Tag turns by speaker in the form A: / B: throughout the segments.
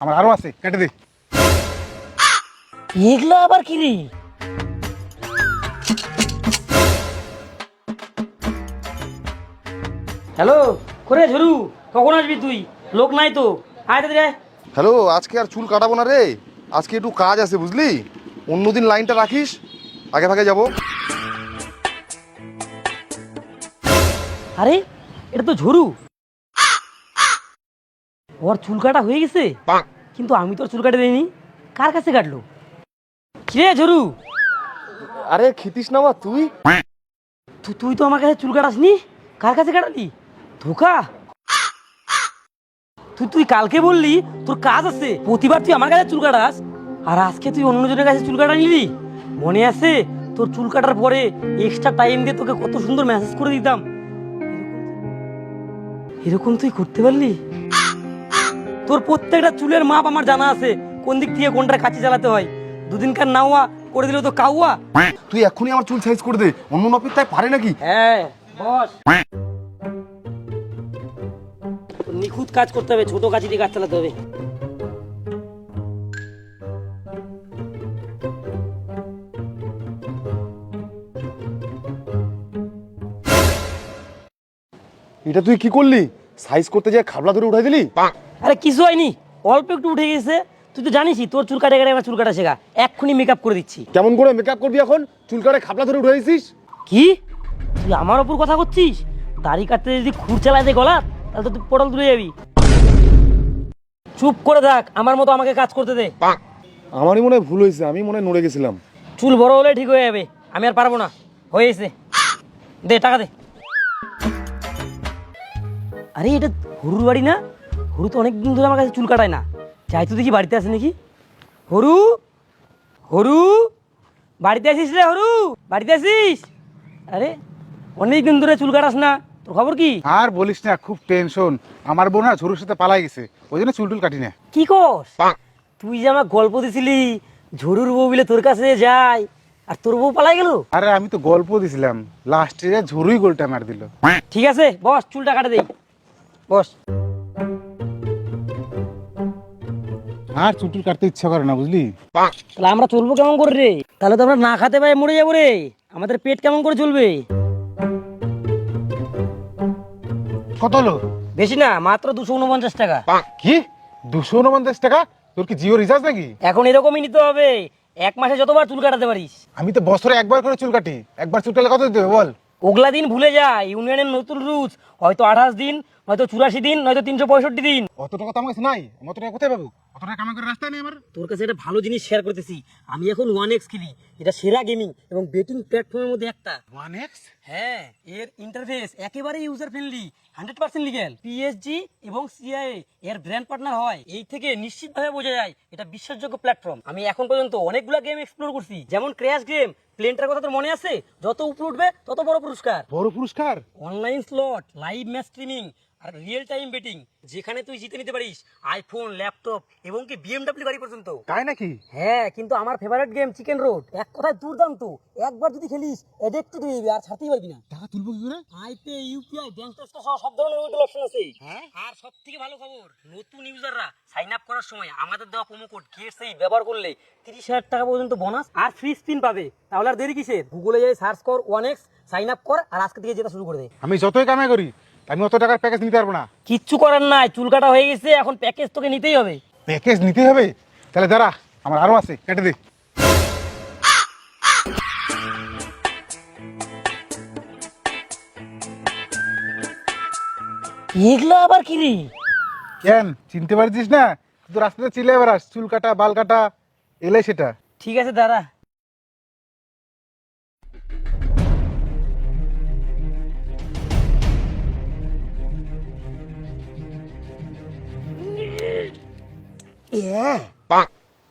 A: আমার আরও আছে কেটে দে।
B: এগুলো আবার কি রে? হ্যালো করে ঝরু কখন আসবি তুই? লোক নাই তো। আয় আয়।
C: হ্যালো আজকে আর চুল কাটাবো না রে? আজকে একটু কাজ আছে বুঝলি? অন্যদিন লাইনটা রাখিস আগে ভাগে যাব।
B: আরে এটা তো ঝরু। ওর চুল কাটা হয়ে গেছে? কিন্তু আমি তোর চুল কাটে দিইনি। কার কাছে কাটলো? কিরে ঝরু?
C: আরে খিতিস না বা তুই?
B: তুই তো আমার কাছে চুল কাটাসনি কার কাছে কাটালি? ধোকা। তুই তুই কালকে বললি তোর কাজ আছে। প্রতিবার তুই আমার কাছে চুল কাটাস আর আজকে তুই অন্যজনের কাছে চুল কাটা নিলি। মনে আছে তোর চুল কাটার পরে এক্সট্রা টাইম দিয়ে তোকে কত সুন্দর মেসেজ করে দিতাম। এরকম তুই করতে পারলি? তোর প্রত্যেকটা চুলের মাপ আমার জানা আছে। কোন দিক থেকে কোনটা কাছে চালাতে হয়? দুদিনকার নাওয়া করে দিল তো কাউয়া।
C: তুই এক্ষুনি আমার চুল সাইজ করে দে। অন্য মাপির তাই পারে নাকি?
B: হ্যাঁ বস। নিখুঁত কাজ করতে হবে ছোট কাজ দিয়ে কাজ চালাতে হবে।
C: এটা তুই কি করলি? সাইজ করতে যায় খাবলা ধরে উঠাই দিলি?
B: আরে কিছু হয়নি। অল্প একটু উঠে গেছে। তুই তো জানিসই তোর চুল কাটে কাটে আমার চুল কাটা শেখা। এক্ষুনি মেকআপ করে দিচ্ছি।
C: কেমন করে মেকআপ করবি এখন? চুল কাটে খাবলা ধরে উঠে দিছিস
B: কি? তুই আমার ওপর কথা করছিস? দাড়ি কাটতে যদি খুর চালায় দে গলা তাহলে তো তুই পটল তুলে যাবি। চুপ করে থাক আমার মতো আমাকে কাজ করতে দে।
C: আমারই মনে হয় ভুল হয়েছে আমি মনে হয় নড়ে গেছিলাম।
B: চুল বড় হলে ঠিক হয়ে যাবে আমি আর পারব না। হয়েছে দে টাকা দে। আরে এটা হরুর বাড়ি না? হরু তো অনেকদিন ধরে আমার কাছে চুল কাটায় না। যাই তো দেখি বাড়িতে আছে নাকি? হরু? হরু? বাড়িতে আসিস রে হরু? বাড়িতে আসিস আরে অনেক দিন ধরে চুল কাটাস না। তোর খবর কি?
A: আর বলিস না খুব টেনশন আমার বোন না ঝুরুর সাথে পালাই গেছে। ওই জন্য চুল টুল কাটি না
B: কি কস? তুই যে আমার গল্প দিছিলি ঝরুর বউ বিলে তোর কাছে যায় আর তোর বউ পালাই গেল?
A: আরে আমি তো গল্প দিছিলাম। লাস্টে ঝুরুই গোলটা মার দিল।
B: ঠিক আছে বস চুলটা কাটে দেই। বস।
A: আর চুল কাটতে ইচ্ছা করে না বুঝলি?
B: তাহলে আমরা চলবো কেমন করে রে? তাহলে তো আমরা না খাতে পাই মরে যাব রে। আমাদের পেট কেমন করে চলবে?
A: কত হলো?
B: বেশি না মাত্র দুশো উনপঞ্চাশ টাকা।
A: কি? দুশো উনপঞ্চাশ টাকা? তোর কি জিও রিচার্জ নাকি?
B: এখন এরকমই নিতে হবে। এক মাসে যতবার চুল কাটাতে পারিস।
A: আমি তো বছরে একবার করে চুল কাটি। একবার চুল কাটলে কত দিতে হবে বল?
B: ওগলা দিন ভুলে যায় ইউনিয়নের নতুন রুলস। হয়তো আঠাশ দিন হয়তো চুরাশি দিন নয়তো তিনশো পঁয়ষট্টি দিন।
A: অত টাকা তো আমার কাছে নাই অত টাকা কোথায় পাবো? অত টাকা কামাই করে রাস্তায় নেই আমার।
B: তোর কাছে একটা ভালো জিনিস শেয়ার করতেছি। আমি এখন ওয়ান এক্স খেলি এটা সেরা গেমিং এবং বেটিং প্ল্যাটফর্মের মধ্যে একটা।
A: ওয়ান এক্স
B: হ্যাঁ এর ইন্টারফেস একেবারে user friendly hundred percent legal PSG এবং সিআইএ এর ব্র্যান্ড পার্টনার হয়। এই থেকে নিশ্চিতভাবে বোঝা যায় এটা বিশ্বাসযোগ্য প্ল্যাটফর্ম আমি এখন পর্যন্ত অনেকগুলো গেম এক্সপ্লোর করছি। যেমন ক্র্যাশ গেম প্লেনটার কথা তোর মনে আছে? যত উপরে উঠবে তত বড় পুরস্কার।
A: বড় পুরস্কার?
B: Online slot live match streaming আর রিয়েল টাইম বেটিং যেখানে তুই জিতে নিতে পারিস আইফোন ল্যাপটপ এবং কি বিএমডব্লিউ গাড়ি পর্যন্ত।
A: তাই নাকি?
B: হ্যাঁ কিন্তু আমার ফেভারিট গেম চিকেন রোড এক কথায় দুর্দান্ত। একবার যদি খেলিস এডিক্টেড হয়ে যাবি আর ছাড়তেই পারবি না।
A: টাকা তুলবো কি করে?
B: আইপে ইউপিআই ব্যাংক ট্রান্সফার সহ সব ধরনের উইথড্রল অপশন আছে। হ্যাঁ? আর সব থেকে ভালো খবর নতুন ইউজাররা সাইন আপ করার সময় আমাদের দেওয়া প্রোমো কোড গেট সেই ব্যবহার করলে তিরিশ হাজার টাকা পর্যন্ত বোনাস আর ফ্রি স্পিন পাবে। তাহলে আর দেরি কিসের? গুগলে যাই সার্চ কর ওয়ান এক্স সাইন আপ কর আর আজকে থেকে যেটা শুরু করে দে।
A: আমি যতই কামাই করি আমি অত টাকার প্যাকেজ নিতে পারব না।
B: কিচ্ছু করার নাই চুল কাটা হয়ে গেছে এখন প্যাকেজ তোকে নিতেই হবে।
A: প্যাকেজ নিতে হবে? তাহলে দাঁড়া আমার আরও আছে কেটে দে।
B: এগুলো আবার কি রে?
A: কেন? চিনতে পারছিস না? তুই তো রাস্তাতে চিলে বেড়াস চুল কাটা বাল কাটা এলে সেটা।
B: ঠিক আছে দাঁড়া।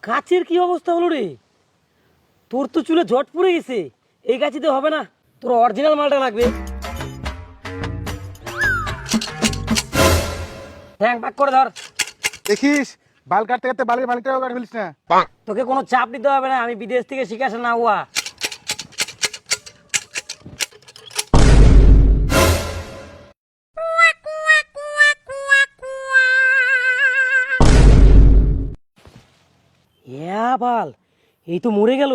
B: কাছের কি অবস্থা হলো রে? তোর তো চুলে জট পড়ে গেছে। এই গাছিতে হবে না। তোর অরিজিনাল মালটা লাগবে। হ্যাঁ বাক করে ধর।
A: দেখিস বাল কাটতে কাটতে বালের বালিটাও কাট ফেলিস না।
B: তোকে কোনো চাপ দিতে হবে না আমি বিদেশ থেকে শিখে আসা না হুয়া বাল এই তো মরে গেল।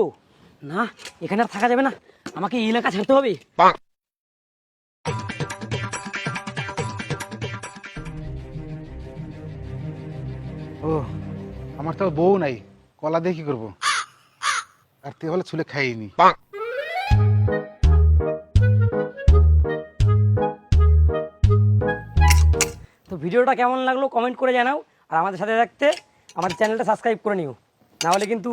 B: না এখানে আর থাকা যাবে না। আমাকে এই এলাকা ছাড়তে হবে।
A: ও আমার তো বউ নাই। কলা দিয়ে কি করব? আর তুই বলে চুলে খাইনি।
B: তো ভিডিওটা কেমন লাগল কমেন্ট করে জানাও। আর আমাদের সাথে থাকতে আমাদের চ্যানেলটা সাবস্ক্রাইব করে নিও। না হলে কিন্তু